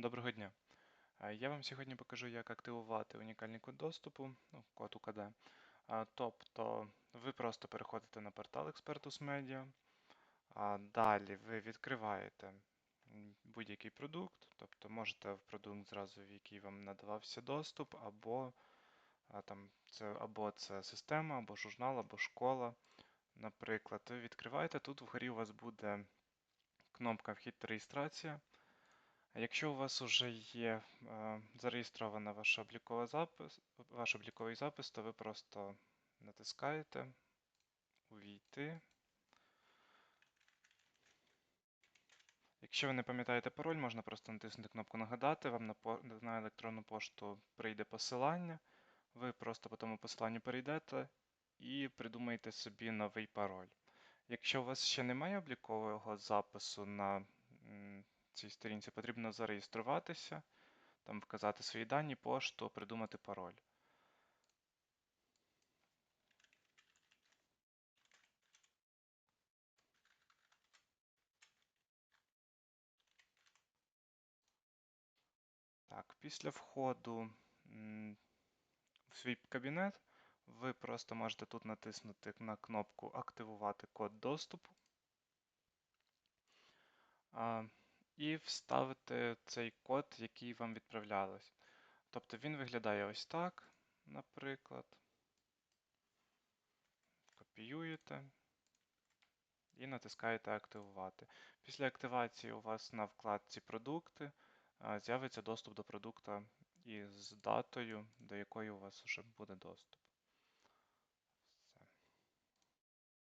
Доброго дня. Я вам сьогодні покажу, як активувати унікальний код доступу, ну, код УКД. Тобто ви просто переходите на портал Expertus Media, далі ви відкриваєте будь-який продукт, тобто можете в продукт зразу, в який вам надавався доступ, або там, це, або це система, або журнал, або школа. Наприклад, ви відкриваєте, тут вгорі у вас буде кнопка Вхід та реєстрація. Якщо у вас вже є е, зареєстрована ваша облікова запис, ваш обліковий запис, то ви просто натискаєте Увійти. Якщо ви не пам'ятаєте пароль, можна просто натиснути кнопку Нагадати, вам на, електронну пошту прийде посилання. Ви просто по тому посиланню перейдете і придумаєте собі новий пароль. Якщо у вас ще немає облікового запису на цій сторінці, потрібно зареєструватися, там вказати свої дані, пошту, придумати пароль. Так, після входу в свій кабінет ви просто можете тут натиснути на кнопку Активувати код доступу і вставити цей код, який вам відправлялось. Тобто він виглядає ось так, наприклад. Копіюєте і натискаєте Активувати. Після активації у вас на вкладці Продукти з'явиться доступ до продукта із датою, до якої у вас вже буде доступ.